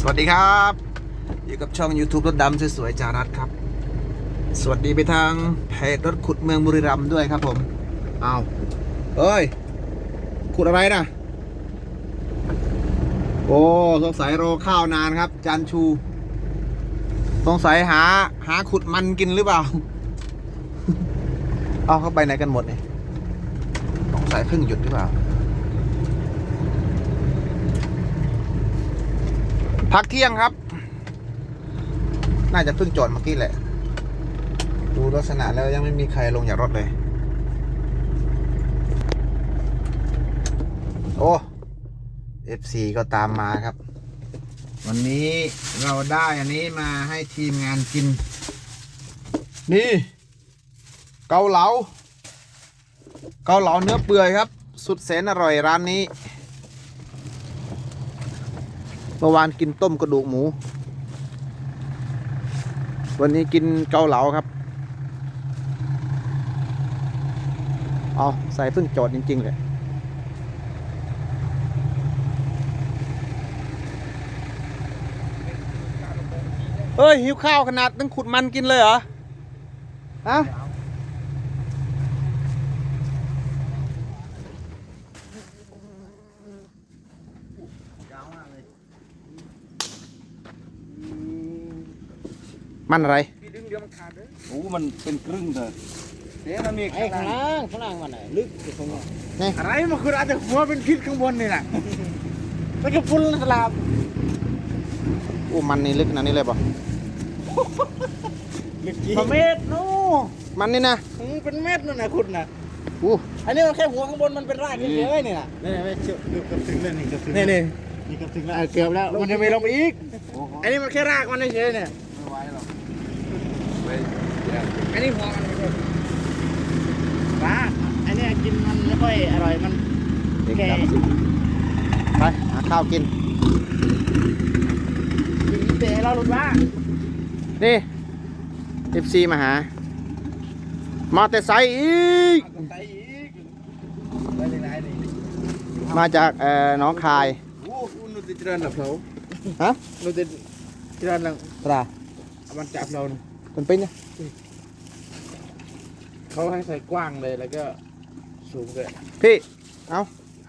สวัสดีครับ อยู่กับช่อง YouTube รถดำสวยๆจารัสครับ สวัสดีไปทางเพจรถขุดเมืองบุรีรัมย์ด้วยครับผมเอาเอ้ย ขุดอะไรนะโอ้สงสัยรอข้าวนานครับ จานชูสงสัยหาหาขุดมันกินหรือเปล่า เอาเข้าไปไหนกันหมดเนี่ยสงสัยเพิ่งหยุดหรือเปล่า พักเที่ยงครับ น่าจะเพิ่งจอดเมื่อกี้แหละ ดูลักษณะแล้วยังไม่มีใครลงจากรถเลย โอ้ FC ก็ตามมาครับ วันนี้เราได้อันนี้มาให้ทีมงานกิน นี่ เกาเหลา เกาเหลาเนื้อเปื่อยครับ สุดแสนอร่อยร้านนี้ เมื่อวานกินต้มกระดูกหมู วันนี้กินเกาเหลาครับ เอาใส่เพิ่งจอดจริง ๆ เลยเฮ้ย หิวข้าวขนาดต้องขุดมันกินเลยเหรอ ฮะ มันอะไรพี่ดึงเดี๋ยวมันขาดเลยโอ้มันเป็นครึ่งเถอะเดี๋ยวมันมีไอ้ข้างล่างข้างล่างมันไหนลึกอยู่ตรงนี้นี่อะไรมันคืออาจจะหัวเป็นพิษข้างบนนี่แหละมันก็ฟุ้นสลาบโอ้มันนี่ลึกขนาดนี้เลยป่ะมาเม็ดนู้มันนี่นะอืมเป็นเม็ดนั่นนะคุณนะอู้อันนี้มันแค่หัวข้างบนมันเป็นรากเฉยๆนี่นะนี่ไม่เชื่อเกือบถึงแล้วนี่เกือบถึงนี่นี่นี่เกือบถึงแล้วเกือบแล้วมันจะไม่ลงไปอีกโอ้โหอันนี้มันแค่รากมันเฉยๆเนี่ย ไม่ไหวหรอก เว้ยแย่อันนี้หัวมันไม่ใช่ป้าอันนี้กินมันไม่ค่อยอร่อยมันเด็กแค่ดำสิไปหาข้าวกินกินเตะเราหลุดว่านี่ FC มาหา มาแต่ไซอีกไปอีกไปที่ไหนนี่มาจากเอ่อหน้องคายโอ้คุณนุติจรันหลับเขาฮะนุติจรันหลังตรามันจับเราเนี่ย เป็นเป็นเนี่ยเขาให้ใส่กว้างเลยแล้วก็สูงเลยพี่ เอา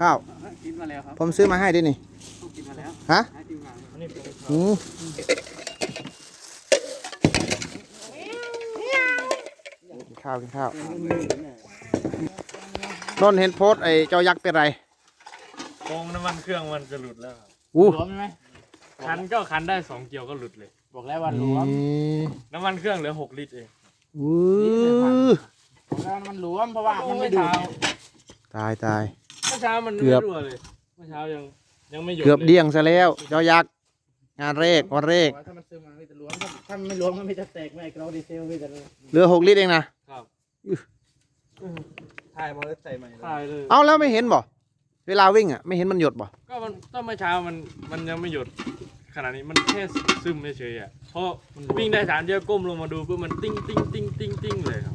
ข้าว กินมาแล้วครับผมซื้อมาให้ดินี่กินมาแล้วฮะให้ทีมงานอันนี้เป็นอืมกินข้าวกินข้าวนนท์เห็นโพสต์ไอ้เจ้ายักษ์เป็นไรโกงน้ำมันเครื่องมันจะหลุดแล้วครับอู้ รวมไหมคันก็คันได้สองเกียวก็หลุดเลย บอกแล้วว่ารวมน้ำมันเครื่องเหลือหกลิตรเองอู้บอกแล้วมันรวมเพราะว่ามันไม่เมื่อดูดเช้าตายตายเมื่อเช้ามันเกืไม่อบรั่วเลยเมื่อเช้ายังยังไม่หยุดเกือบลเดี่ยงซะแล้วเจ้ายักษ์งานเรกวันเรกถ้ามันซื้อมาไม่จะรวมถ้าถ้ามันไม่รวมมันไม่จะแตกไม่กรอดีเซลไม่จะเหลือหกลิตรเองนะครับถ่ายมาแล้วใส่ใหม่ตายเลยเอาแล้วไม่เห็นบ่เวลาวิ่งอะไม่เห็นมันหยดบ่ก็มันก็เมื่อเช้ามันมันยังไม่หยุด ขนาดนี้มันแค่ซึมเฉยๆอะเพราะวิ่งได้สามเดียวก้มลงมาดูปุ๊บมันติ้งติ้งติ้งติ้งติ้งเลยครับ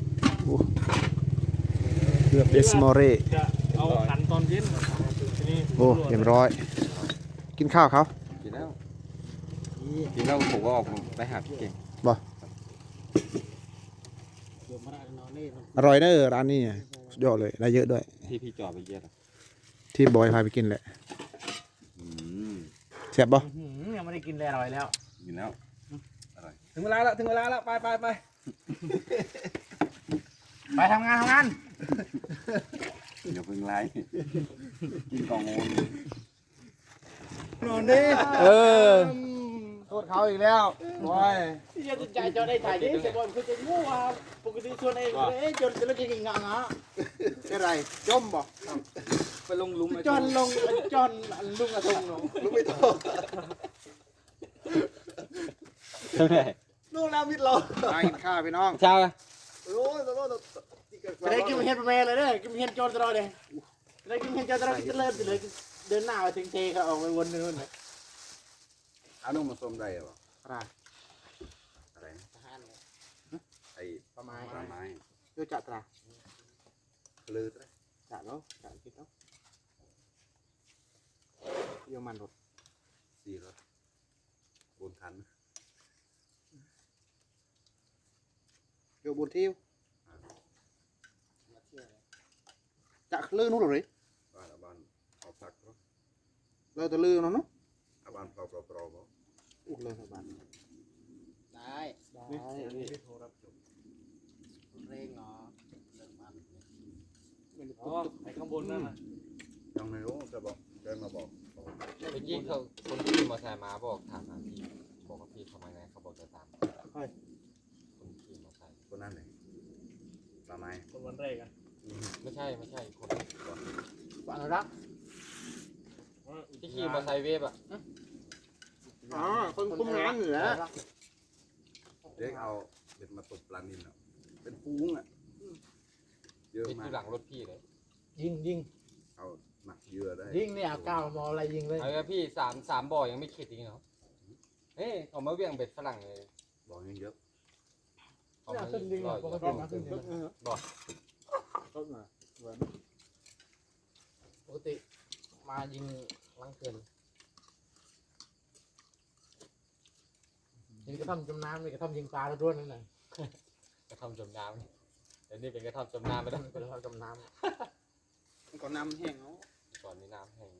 เกือบเดสมอเรจะเอาขันตอนเย็นทีนี้โอ้เรียบร้อย กินข้าวเขากินแล้วกินแล้วผมก็ออกไปหาพี่เก่งเดี๋ยวมาได้นอนนี่อร่อยเนอะร้านนี้เนี่ยสุดยอดเลยได้เยอะด้วย ที่พี่จอดไปเย็ดอะที่บอยพาไปกินแหละอืมแซ่บบ่ ยังไม่ได้กินเลยอร่อยแล้ว กินแล้วถึงเวลาแล้วถึงเวลาแล้วไปไปไปไปทำงานทำงานเดี๋ยวเพิ่งไล่กินกล่องโอนนอนดิเออโทษเขาอีกแล้วบอยที่จะใจจอได้ถ่ายดิแต่บอลคือจะงูอะปกติชวนเองเอ้ยจนจะเลิกกินงานอะเป็นไรจมบ่ ไปลงลุมจอนลงจอนลุงอะทงลงลุกไม่โตใช่ไหมนู่นแล้วมิดเรามากินข้าวพี่น้องเช้าโอ้ยโอ้ยไปได้กินเห็ดแม่เลยเด้อกินเห็ดจอนตลอดเลยได้กินเห็ดจอนตลอดกินเลิศเลยเดินหน้าไปถึงเทเขาออกไปวนนู่นเลยอานุ่มมาส้มได้หรออะไรอะไรนะไอ้ประมาณต้นไม้ดูจัดตราลืดจัดแล้วจัดคิดแล้ว เยี่ยมมันรถสี่รถปูนคันอยู่บนที่มาเที่ยวเลยจะลื่นนู่นหรือบ้านอาบ้านเอาพักเนาะเราจะลื่นเนาะเนาะอาบ้านเปล่าเปล่าเปล่าบ่อุ้เลยสบายได้ได้นี่พี่โทรรับจบเร่งเนาะเรื่องมันอ๋อไอ้ข้างบนนั่นน่ะยังไม่รู้จะบอก แกมาบอกบอกเมื่อกี้เขาคนที่ขี่มอเตอร์ไซค์มาบอกถามหาพี่บอกว่าพี่เขามาไงเขาบอกจะตามคนขี่มอเตอร์ไซค์คนนั้นเลยปลาไม้คนวันแรกอะอืมไม่ใช่ไม่ใช่คนปานุรักษ์ที่ขี่มอเตอร์ไซค์เวฟอะอ๋อคนคุมงานเหนือเด็กเอาเด็กมาตบปลานินอะเป็นฟูงอะเยอะติดอมากยู่หลังรถพี่เลยยิงยิงเอา หนักเยื่อได้ยิงเนี่ยเอาก้าวมออะไรยิงเลย เอาละพี่สามสามบ่อยังไม่ขิดอีกเหรอเฮ้ยเขามาเวี่ยงเบ็ดฝรั่งเลยบอกยังเยอะเขาเนี่ยมาขึ้นยิงลอยปกอยู่ติมาขึ้นยิงบอกต้นน่ะปกติมายิงลังเกินยิงกระท่อมจมน้ำนี่กระท่อมยิงปลาแล้วด้วยนั่นน่ะกระทำจมน้ำเดี๋ยวนี้เป็นกระทำจมน้ำไปแล้วกระท่อมจมน้ก่ อนน้ำแห้งเนาะก่อนนี้น้ำแห้ง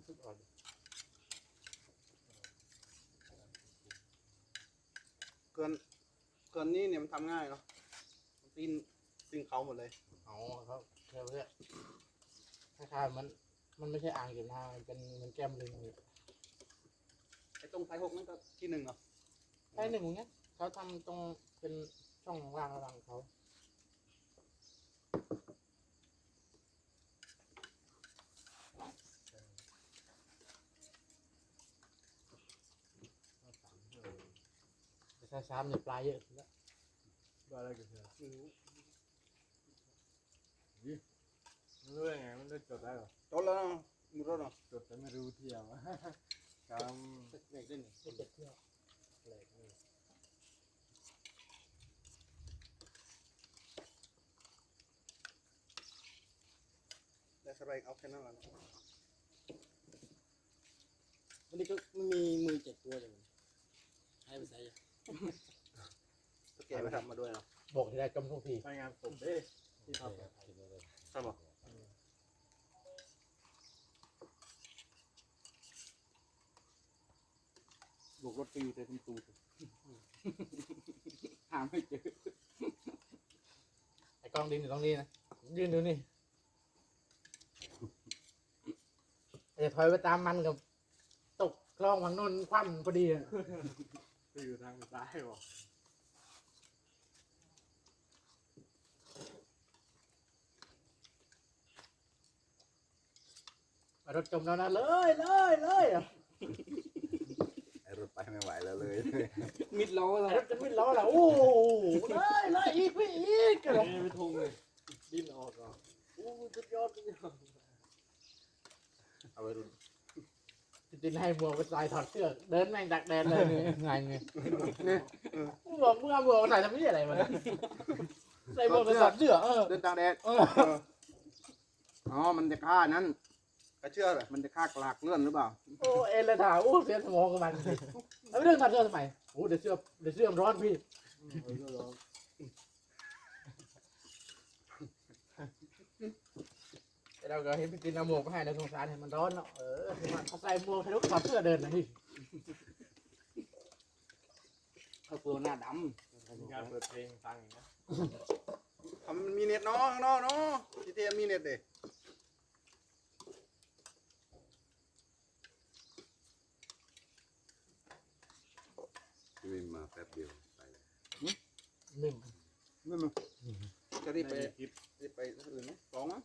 ำสุดอ่อนเกินเกินนี่เนี่ยมันทำง่ายเนาะปีนปีนเขาหมดเลย อ๋อเขาเพื่อเพื่อคล้ายๆมัน มันไม่ใช่อ่างเก็บน้ำมันเป็นมันแก้มลิงเลยไอ้ตรงไทยหกนั่นก็ที่หนึ่งเนาะไอ้หนึ่งเนี้ยเขาทำตรงเป็นช่องว่างระหว่างเขาแต่ช้าๆเนี่ยปลาเยอะแล้วได้แล้วกี่เทื่อไม่ รู้ยังไงมันได้จดได้หรอจดแล้วเนาะมีรถเนาะจดแต่ไม่รู้เที่ยวกเด็กด้วยนี่ไม่เจ็ดเที่ยวเลยนี่แต่สบายเอาแค่นั้นแหละวันนี้ก็ไม่มีมือเจ็ดตัวเลยให้ไปใส่ตะแกไปทำมาด้วยเนาะบอกที่ได้จมทุกทีำไปงานศพเด้ที่ทำคิดไว้เลยใช่ปะบุ กรถปีเลยคุณตูดหาไม่เจอไอ้กล้องดินอยู่ตรงนี้นะยืนดูนี่จะถอยไปตามมันกับ ตกคลองฝั่งโน้นคว่ำพอดีอะไปอยู่ทางซ้ายบอกรถจมแล้วนะเลยเลยเลยอะ ไอ้รถไปไม่ไหวแล้วเลยมิดล้อไอ้แล้วรถจะมิดล้อแล้วโอ้โหเลยเลยอีกพี่อีกอะไรนี่ไม่ทุ่งเลยดิ้นออกอะโอ้สุดยอดสุดยอดเอาไปดูจินให้หมวกไปใส่ถอดเสื้อเดินแม่งดักแดนเลยเนี่ยไงเนี่ยมึงบอกมึงเอาหมวกมาใส่ทำนี่อะไรมาเนี่ยใส่หมวกไปถอดเสื้อเออเดินตากแดดเอออ๋อมันจะฆ่านั้น กระเชื่อเหรอมันจะฆ่ากลากเลื่อนหรือเปล่า โอ้เอ็นเลยถ่าโอ้เสียสมองกับมันแล้วเรื่องถอดเสื้อทำไมโอ้เดี๋ยวเสื้อเดี๋ยวเสื้อมันร้อนพี่เราก็เห็นพี่จินเอาหมวกมาให้ในสงสารเห็นมันร้อนเนาะเออเขาใส่หมวกให้ลูกถอดเสื้อเดินนะพี่เขาตัวหน้าดมีการเปิดเพลงฟังอย่างเงี้ยำทำมันมีเน็ตเนาะข้างนอกเนาะทีเทียนมีเน็ตเด้ ที่มีมาแป๊บเดียวไปเลยหนึ่งไม่มึงจะรีบไปในคลิปรีบไปที่อื่นไหมสองมั้ง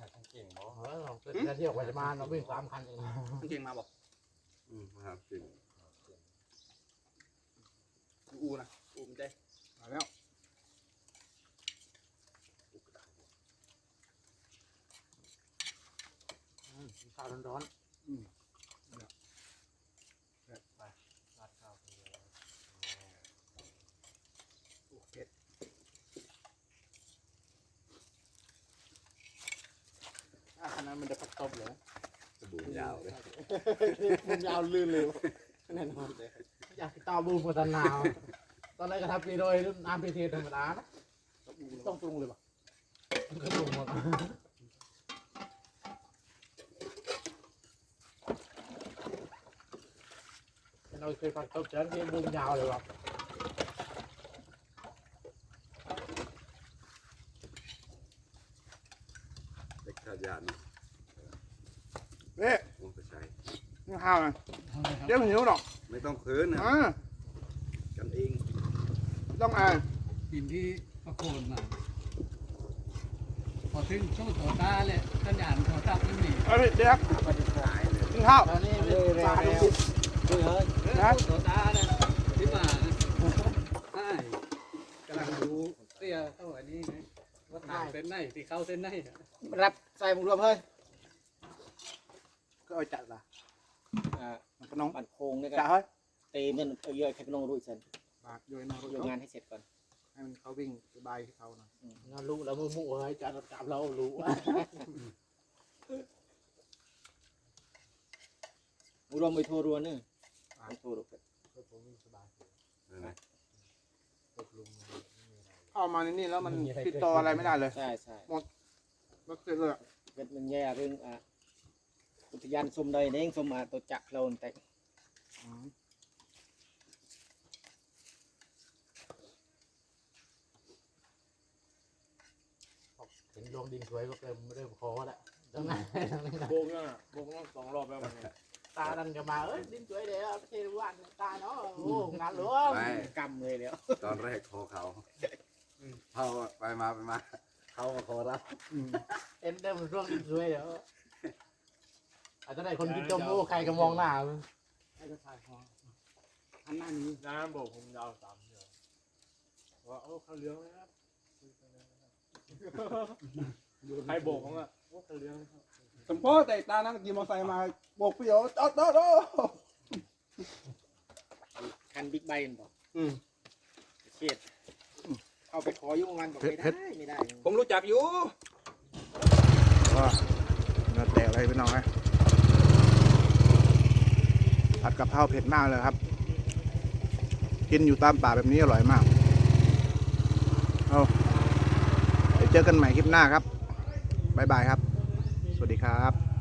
หาทางเก่งบอเออเพื่อนเที่ยวกว่าจะมาเราวิ่งสามคันเองมันเก่งมาบอกอืมครับจริง อูนะอูมันใจมาแล้ว ข้าวร้อน รัดข้าวคนเดียว บเลยสบู่ยาวเลยมันยาวลื่นเลยแน่นอนเลยอยากตาบูมพัฒนาวตอนแรกก็ทำปีโดยน้ำพีเทธรรมดานะต้องปรุงเลยปะก็ปรุงหมดเราเคยฟังตบเชิญที่บูมยาวเลยปะเด็กชาติยาน เอ๊ะวงกระชัยนี่ข้าวนะเดี๋ยวหิวหรอกไม่ต้องเขินนะอ่ากันเองไม่ต้องอ่านกินที่ประโคนมา พอถึงช่วงตัวตาเลยท่านอ่านโทรศัพท์นี่นี่เอาดิเด็กหายเลยกินข้าวตอนนี้ปลาดุกคือเฮ้ยนะตัวตาเนี่ยที่มาใช่กำลังดูเตี้ยเท่าอันนี้ไงว่าถ่ายเส้นไหนที่เข้าเส้นไหนอะรับใส่หมูรวมเฮ้ย ก็เอาจัดละอ่าขนมบันโคงเนี่ยก็จ่าเฮ้ยเตะมันเอาเยอะแค่น้องรุ่ยเซนบาทโยนน้องยกงานให้เสร็จก่อนให้มันเขาวิ่งสบายเขาหน่อยงานรู้แล้วมือหมูเฮ้ยจับจับเรารู้อุดมไปทัวรัวเนึงไปทัวรัวนั่นแหละเข้ามาในนี่แล้วมันติดต่ออะไรไม่ได้เลย ใช่ใช่ก็คือเลยอะเวทมันแย่เรื่องอะ อุทยานสมใดเน่งสมอะตัวจักรเราแต่อืมเห็นลงดินสวยก็เกินไม่ได้ขอแล้วตรงนั้นตรงนั้นโบกเนี่ยโบกสองรอบแล้วมันเนี่ยตาดันกันมาเอ้ยดินสวยเดี๋ยวเทวันตาเนาะโอ้งานหลวงไปกำเลยแล้วตอนแรกคอเขาเขาไปมาไปมา เขามาขอรับเอ็นเดิมช่วงดินสวยเดี๋ยวอา จจะได้คนคิดจมโอ้ใครก็มองหน้ามึงให้ก็ถ่ายพออันหน้านี้น้ำโบกผมยาวสามเดียวว่าโอ้เขาเลี้ยงนะครับใครโบกผมอะโอ้เขาเลี้ยงนะครับสมพ่อแต่ตานั่งขี่มอเตอร์ไซค์มาโบกพี่โยจอดจอดจอดคันบิ๊กไบค์บอกอืมเชียดเข้าไปขอยุ่งงานบอกไม่เพได้ชรไม่ได้ ผมรู้จักอยู่ว่าเนื้อแตกอะไรไปหน่อย ผัดกะเพราเผ็ดมากเลยครับ กินอยู่ตามป่าแบบนี้อร่อยมากเอาเดี๋ยวเจอกันใหม่คลิปหน้าครับ บ๊ายบายครับ สวัสดีครับ